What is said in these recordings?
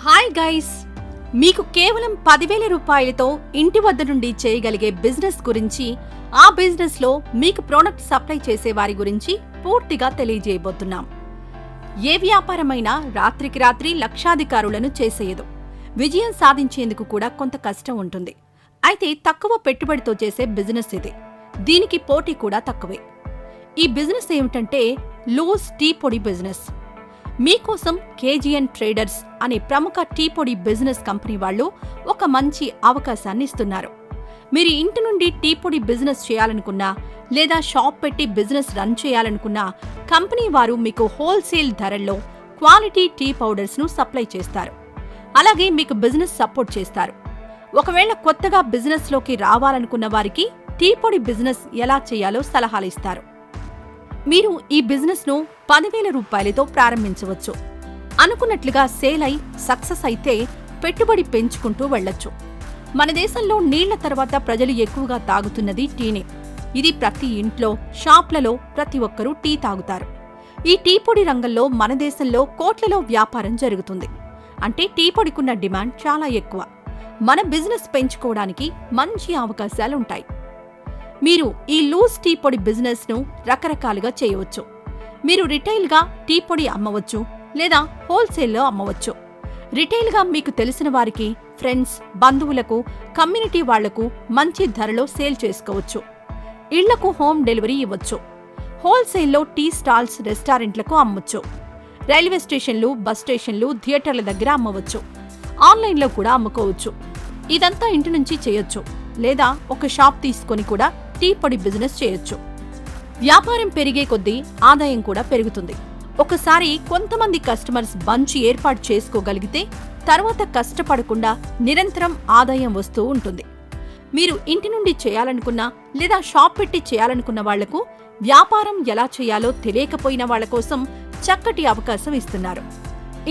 Hi guys మీకు కేవలం పదివేల రూపాయలతో ఇంటి వద్ద నుండి చేయగలిగే బిజినెస్ గురించి ఆ బిజినెస్లో మీకు ప్రోడక్ట్ సప్లై చేసే వారి గురించి పూర్తిగా తెలియజేయబోతున్నాం. ఏ వ్యాపారమైనా రాత్రికి రాత్రి లక్షాధికారులను చేసేయదు. విజయం సాధించేందుకు కూడా కొంత కష్టం ఉంటుంది. అయితే తక్కువ పెట్టుబడితో చేసే బిజినెస్ ఇది. దీనికి పోటీ కూడా తక్కువే. ఈ బిజినెస్ ఏమిటంటే లూస్ టీ పొడి బిజినెస్. మీకోసం కేజీఎన్ ట్రేడర్స్ అనే ప్రముఖ టీ పొడి బిజినెస్ కంపెనీ వాళ్ళు ఒక మంచి అవకాశాన్ని ఇస్తున్నారు. మీరు ఇంటి నుండి టీ పొడి బిజినెస్ చేయాలనుకున్నా లేదా షాప్ పెట్టి బిజినెస్ రన్ చేయాలనుకున్నా కంపెనీ వారు మీకు హోల్సేల్ ధరల్లో క్వాలిటీ టీ పౌడర్స్ను సప్లై చేస్తారు. అలాగే మీకు బిజినెస్ సపోర్ట్ చేస్తారు. ఒకవేళ కొత్తగా బిజినెస్లోకి రావాలనుకున్న వారికి టీ పొడి బిజినెస్ ఎలా చేయాలో సలహాలు ఇస్తారు. మీరు ఈ బిజినెస్ను పదివేల రూపాయలతో ప్రారంభించవచ్చు. అనుకున్నట్లుగా సేల్ అయి సక్సెస్ అయితే పెట్టుబడి పెంచుకుంటూ వెళ్ళొచ్చు మన దేశంలో నీళ్ళ తర్వాత ప్రజలు ఎక్కువగా తాగుతున్నది టీనే. ఇది ప్రతి ఇంట్లో షాప్లలో ప్రతి ఒక్కరూ టీ తాగుతారు. ఈ టీ పొడి రంగంలో మన దేశంలో కోట్లలో వ్యాపారం జరుగుతుంది. అంటే టీ పొడికున్న డిమాండ్ చాలా ఎక్కువ. మన బిజినెస్ పెంచుకోవడానికి మంచి అవకాశాలుంటాయి. మీరు ఈ లూజ్ టీ పొడి బిజినెస్ను రకరకాలుగా చేయవచ్చు. మీరు రిటైల్గా టీ పొడి అమ్మవచ్చు లేదా హోల్సేల్లో అమ్మవచ్చు. రిటైల్గా మీకు తెలిసిన వారికి ఫ్రెండ్స్ బంధువులకు కమ్యూనిటీ వాళ్ళకు మంచి ధరలో సేల్ చేసుకోవచ్చు. ఇళ్ళకు హోమ్ డెలివరీ ఇవ్వచ్చు. హోల్సేల్లో టీ స్టాల్స్ రెస్టారెంట్లకు అమ్మవచ్చు రైల్వే స్టేషన్లు బస్ స్టేషన్లు థియేటర్ల దగ్గర అమ్మవచ్చు. ఆన్లైన్లో కూడా అమ్ముకోవచ్చు. ఇదంతా ఇంటి నుంచి చేయొచ్చు. లేదా ఒక షాప్ తీసుకొని కూడా టీ పొడి బిజినెస్ చేయొచ్చు. వ్యాపారం పెరిగే కొద్దీ ఆదాయం కూడా పెరుగుతుంది. ఒకసారి కొంతమంది కస్టమర్స్ బంచ్ ఏర్పాటు చేసుకోగలిగితే తర్వాత కష్టపడకుండా నిరంతరం ఆదాయం వస్తూ ఉంటుంది. మీరు ఇంటి నుండి చేయాలనుకున్నా లేదా షాప్ పెట్టి చేయాలనుకున్న వాళ్ళకు వ్యాపారం ఎలా చేయాలో తెలియకపోయిన వాళ్ళ కోసం చక్కటి అవకాశం ఇస్తున్నారు.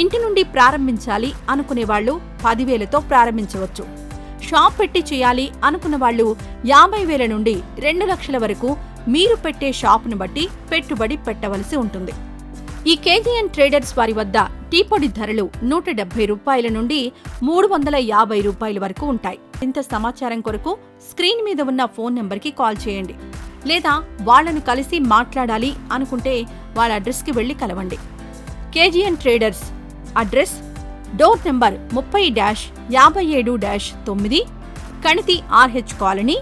ఇంటి నుండి ప్రారంభించాలి అనుకునే వాళ్ళు పదివేలతో ప్రారంభించవచ్చు. షాప్ పెట్టి చేయాలి అనుకున్న వాళ్ళు యాభై వేల నుండి రెండు లక్షల వరకు మీరు పెట్టే షాపును బట్టి పెట్టుబడి పెట్టవలసి ఉంటుంది. ఈ కేజీఎన్ ట్రేడర్స్ వారి వద్ద టీ పొడి ధరలు నూట డెబ్బై రూపాయల నుండి మూడు వందల యాభై రూపాయల వరకు ఉంటాయి. ఇంత సమాచారం కొరకు స్క్రీన్ మీద ఉన్న ఫోన్ నెంబర్కి కాల్ చేయండి. లేదా వాళ్ళను కలిసి మాట్లాడాలి అనుకుంటే వాళ్ళ అడ్రస్కి వెళ్ళి కలవండి. KGN traders address door number ముప్పై డాష్ యాభై ఏడు డాష్ తొమ్మిది కణితి ఆర్హెచ్ కాలనీ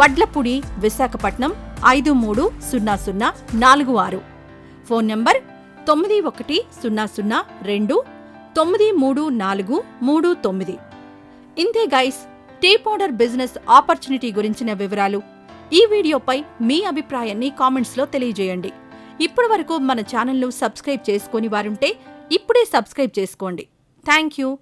వడ్లపూడి విశాఖపట్నం ఐదు మూడు సున్నా సున్నా నాలుగు ఆరు. ఫోన్ నంబర్ తొమ్మిది ఒకటి సున్నా సున్నా రెండు తొమ్మిది మూడు నాలుగు మూడు తొమ్మిది. ఇంతే guys tea powder business opportunity గురించిన వివరాలు. ఈ వీడియోపై మీ అభిప్రాయాన్ని కామెంట్స్లో తెలియజేయండి. ఇప్పటి వరకు మన ఛానల్ను సబ్స్క్రైబ్ చేసుకుని వారుంటే ఇప్పుడే సబ్స్క్రైబ్ చేసుకోండి. Thank you.